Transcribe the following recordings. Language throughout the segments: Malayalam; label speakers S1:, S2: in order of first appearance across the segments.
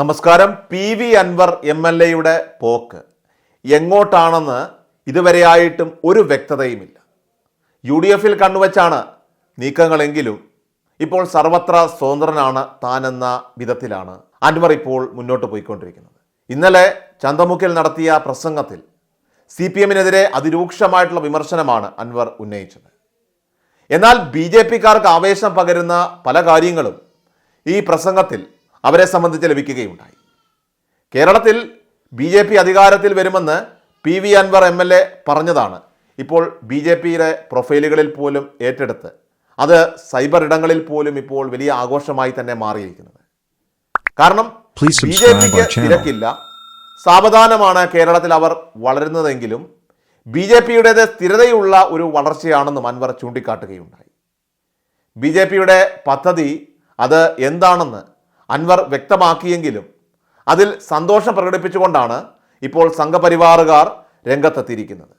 S1: നമസ്കാരം. P V Anvar M L എയുടെ പോക്ക്. എങ്ങോട്ടാണെന്ന് ഇതുവരെയായിട്ടും ഒരു വ്യക്തതയുമില്ല. യു ഡി എഫിൽ കണ്ണുവച്ചാണ് നീക്കങ്ങളെങ്കിലും ഇപ്പോൾ സർവത്ര സ്വതന്ത്രനാണ് താനെന്ന വിധത്തിലാണ് അൻവർ ഇപ്പോൾ മുന്നോട്ട് പോയിക്കൊണ്ടിരിക്കുന്നത്. ഇന്നലെ ചന്തമുക്കിൽ നടത്തിയ പ്രസംഗത്തിൽ സി പി എമ്മിനെതിരെ അതിരൂക്ഷമായിട്ടുള്ള വിമർശനമാണ് അൻവർ ഉന്നയിച്ചത്. എന്നാൽ ബി ജെ പിക്കാർക്ക് ആവേശം പകരുന്ന പല കാര്യങ്ങളും ഈ പ്രസംഗത്തിൽ അവരെ സംബന്ധിച്ച് ലഭിക്കുകയുണ്ടായി. കേരളത്തിൽ ബി ജെ പി അധികാരത്തിൽ വരുമെന്ന് P V Anvar M L A പറഞ്ഞതാണ്. ഇപ്പോൾ ബി ജെ പിയുടെ പ്രൊഫൈലുകളിൽ പോലും ഏറ്റെടുത്ത് അത് സൈബർ ഇടങ്ങളിൽ പോലും ഇപ്പോൾ വലിയ ആഘോഷമായി തന്നെ മാറിയിരിക്കുന്നത്. കാരണം ബി ജെ പിക്ക് തിരക്കില്ല. സാവധാനമാണ് കേരളത്തിൽ അവർ വളരുന്നതെങ്കിലും ബി ജെ പിയുടേത് സ്ഥിരതയുള്ള ഒരു വളർച്ചയാണെന്നും അൻവർ ചൂണ്ടിക്കാട്ടുകയുണ്ടായി. ബി ജെ പിയുടെ പദ്ധതി അത് എന്താണെന്ന് അൻവർ വ്യക്തമാക്കിയെങ്കിലും അതിൽ സന്തോഷം പ്രകടിപ്പിച്ചുകൊണ്ടാണ് ഇപ്പോൾ സംഘപരിവാറുകാർ രംഗത്തെത്തിയിരിക്കുന്നത്.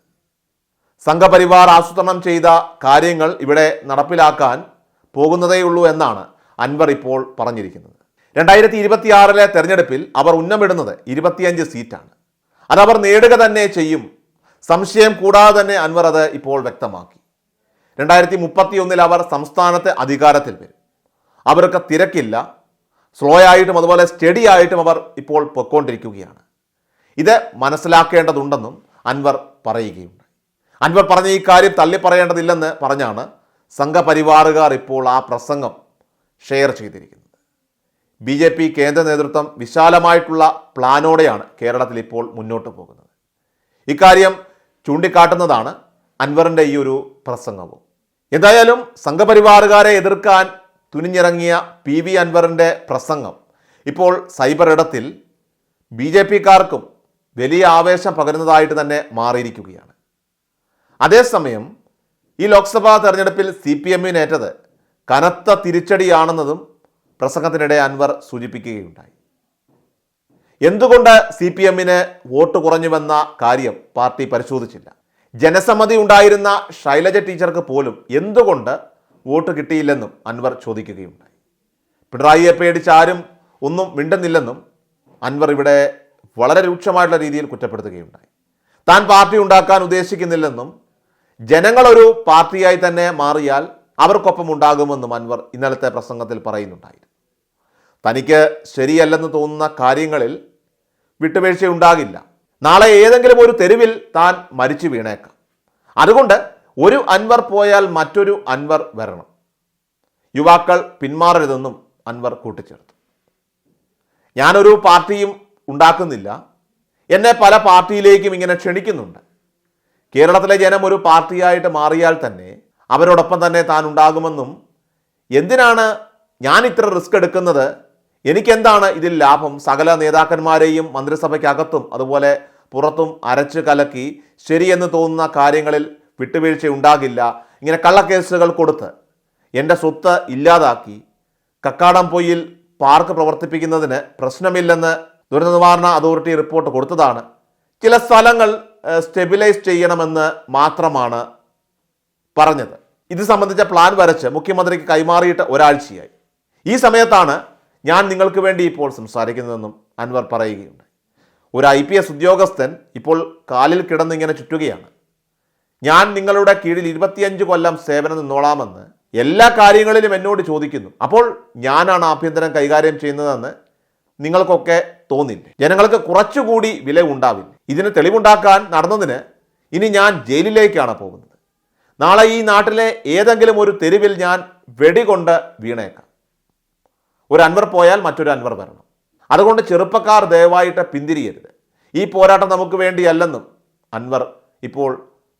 S1: സംഘപരിവാർ ആസൂത്രണം ചെയ്ത കാര്യങ്ങൾ ഇവിടെ നടപ്പിലാക്കാൻ പോകുന്നതേയുള്ളൂ എന്നാണ് അൻവർ ഇപ്പോൾ പറഞ്ഞിരിക്കുന്നത്. രണ്ടായിരത്തി ഇരുപത്തിയാറിലെ തെരഞ്ഞെടുപ്പിൽ അവർ ഉന്നമിടുന്നത് ഇരുപത്തിയഞ്ച് സീറ്റാണ്. അതവർ നേടുക തന്നെ ചെയ്യും. സംശയം കൂടാതെ തന്നെ അൻവർ അത് ഇപ്പോൾ വ്യക്തമാക്കി. രണ്ടായിരത്തി മുപ്പത്തി ഒന്നിൽ അവർ സംസ്ഥാനത്തെ അധികാരത്തിൽ വരും. അവർക്ക് തിരക്കില്ല. സ്ലോ ആയിട്ടും അതുപോലെ സ്റ്റഡി ആയിട്ടും അവർ ഇപ്പോൾ പൊയ്ക്കൊണ്ടിരിക്കുകയാണ് ഇത് മനസ്സിലാക്കേണ്ടതുണ്ടെന്നും അൻവർ പറയുകയുണ്ട് അൻവർ പറഞ്ഞ ഈ കാര്യം തള്ളിപ്പറയേണ്ടതില്ലെന്ന് പറഞ്ഞാണ് സംഘപരിവാറുകാർ ഇപ്പോൾ ആ പ്രസംഗം ഷെയർ ചെയ്തിരിക്കുന്നത്. ബി ജെ പി കേന്ദ്ര നേതൃത്വം വിശാലമായിട്ടുള്ള പ്ലാനോടെയാണ് കേരളത്തിൽ ഇപ്പോൾ മുന്നോട്ട് പോകുന്നത്. ഇക്കാര്യം ചൂണ്ടിക്കാട്ടുന്നതാണ് അൻവറിന്റെ ഈ ഒരു പ്രസംഗവും. എന്തായാലും സംഘപരിവാറുകാരെ എതിർക്കാൻ തുനിഞ്ഞിറങ്ങിയ പി വി അൻവറിന്റെ പ്രസംഗം. ഇപ്പോൾ സൈബർ ഇടത്തിൽ ബി ജെ പിക്കാർക്കും വലിയ ആവേശം പകരുന്നതായിട്ട് തന്നെ മാറിയിരിക്കുകയാണ്. അതേസമയം ഈ ലോക്സഭാ തെരഞ്ഞെടുപ്പിൽ സി പി എമ്മിനേറ്റത് കനത്ത തിരിച്ചടിയാണെന്നതും പ്രസംഗത്തിനിടെ അൻവർ സൂചിപ്പിക്കുകയുണ്ടായി. എന്തുകൊണ്ട് സി പി എമ്മിന് വോട്ട് കുറഞ്ഞുവെന്ന കാര്യം പാർട്ടി പരിശോധിച്ചില്ല. ജനസമ്മതി ഉണ്ടായിരുന്ന ശൈലജ ടീച്ചർക്ക് പോലും എന്തുകൊണ്ട് വോട്ട് കിട്ടിയില്ലെന്നും അൻവർ ചോദിക്കുകയുണ്ടായി. പിണറായിയെ പേടിച്ച് ആരും ഒന്നും മിണ്ടുന്നില്ലെന്നും അൻവർ ഇവിടെ വളരെ രൂക്ഷമായിട്ടുള്ള രീതിയിൽ കുറ്റപ്പെടുത്തുകയുണ്ടായി. താൻ പാർട്ടി ഉണ്ടാക്കാൻ ഉദ്ദേശിക്കുന്നില്ലെന്നും ജനങ്ങളൊരു പാർട്ടിയായി തന്നെ മാറിയാൽ അവർക്കൊപ്പം ഉണ്ടാകുമെന്നും അൻവർ ഇന്നലത്തെ പ്രസംഗത്തിൽ പറയുന്നുണ്ടായിരുന്നു. തനിക്ക് ശരിയല്ലെന്ന് തോന്നുന്ന കാര്യങ്ങളിൽ വിട്ടുവീഴ്ച ഉണ്ടാകില്ല നാളെ ഏതെങ്കിലും ഒരു തെരുവിൽ താൻ മരിച്ചു വീണേക്കാം. അതുകൊണ്ട് ഒരു അൻവർ പോയാൽ മറ്റൊരു അൻവർ വരണം. യുവാക്കൾ പിന്മാറരുതെന്നും അൻവർ കൂട്ടിച്ചേർത്തു. ഞാനൊരു പാർട്ടിയും ഉണ്ടാക്കുന്നില്ല. എന്നെ പല പാർട്ടിയിലേക്കും ഇങ്ങനെ ക്ഷണിക്കുന്നുണ്ട്. കേരളത്തിലെ ജനം ഒരു പാർട്ടിയായിട്ട് മാറിയാൽ തന്നെ അവരോടൊപ്പം തന്നെ താൻ ഉണ്ടാകുമെന്നും എന്തിനാണ് ഞാൻ ഇത്ര റിസ്ക് എടുക്കുന്നത്? എനിക്കെന്താണ് ഇതിൽ ലാഭം? സകല നേതാക്കന്മാരെയും മന്ത്രിസഭയ്ക്കകത്തും അതുപോലെ പുറത്തും അരച്ച് കലക്കി ശരിയെന്ന് തോന്നുന്ന കാര്യങ്ങളിൽ വിട്ടുവീഴ്ച ഉണ്ടാകില്ല. ഇങ്ങനെ കള്ളക്കേസുകൾ കൊടുത്ത് എന്റെ സ്വത്ത് ഇല്ലാതാക്കി കക്കാടംപൊയിൽ പാർക്ക് പ്രവർത്തിപ്പിക്കുന്നതിന് പ്രശ്നമില്ലെന്ന് ദുരന്ത നിവാരണ അതോറിറ്റി റിപ്പോർട്ട് കൊടുത്തതാണ്. ചില സ്ഥലങ്ങൾ സ്റ്റെബിലൈസ് ചെയ്യണമെന്ന് മാത്രമാണ് പറഞ്ഞത്. ഇത് സംബന്ധിച്ച പ്ലാൻ വരച്ച് മുഖ്യമന്ത്രിക്ക് കൈമാറിയിട്ട് ഒരാഴ്ചയായി. ഈ സമയത്താണ് ഞാൻ നിങ്ങൾക്ക് വേണ്ടി ഇപ്പോൾ സംസാരിക്കുന്നതെന്നും അൻവർ പറയുകയുണ്ട് ഒരു ഐ ഉദ്യോഗസ്ഥൻ ഇപ്പോൾ കാലിൽ കിടന്നിങ്ങനെ ചുറ്റുകയാണ്. ഞാൻ നിങ്ങളുടെ കീഴിൽ ഇരുപത്തിയഞ്ച് കൊല്ലം സേവനം നിന്നോളാമെന്ന് എല്ലാ കാര്യങ്ങളിലും എന്നോട് ചോദിക്കുന്നു. അപ്പോൾ ഞാനാണ് ആഭ്യന്തരം കൈകാര്യം ചെയ്യുന്നതെന്ന് നിങ്ങൾക്കൊക്കെ തോന്നില്ലേ? ജനങ്ങൾക്ക് കുറച്ചുകൂടി വില ഉണ്ടാവില്ല? ഇതിന് തെളിവുണ്ടാക്കാൻ നടന്നതിന് ഇനി ഞാൻ ജയിലിലേക്കാണ് പോകുന്നത്. നാളെ ഈ നാട്ടിലെ ഏതെങ്കിലും ഒരു തെരുവിൽ ഞാൻ വെടികൊണ്ട് വീണേക്കാം. ഒരു അൻവർ പോയാൽ മറ്റൊരു അൻവർ വരണം. അതുകൊണ്ട് ചെറുപ്പക്കാർ ദയവായിട്ട് പിന്തിരിയരുത്. ഈ പോരാട്ടം നമുക്ക് വേണ്ടിയല്ലെന്നും അൻവർ ഇപ്പോൾ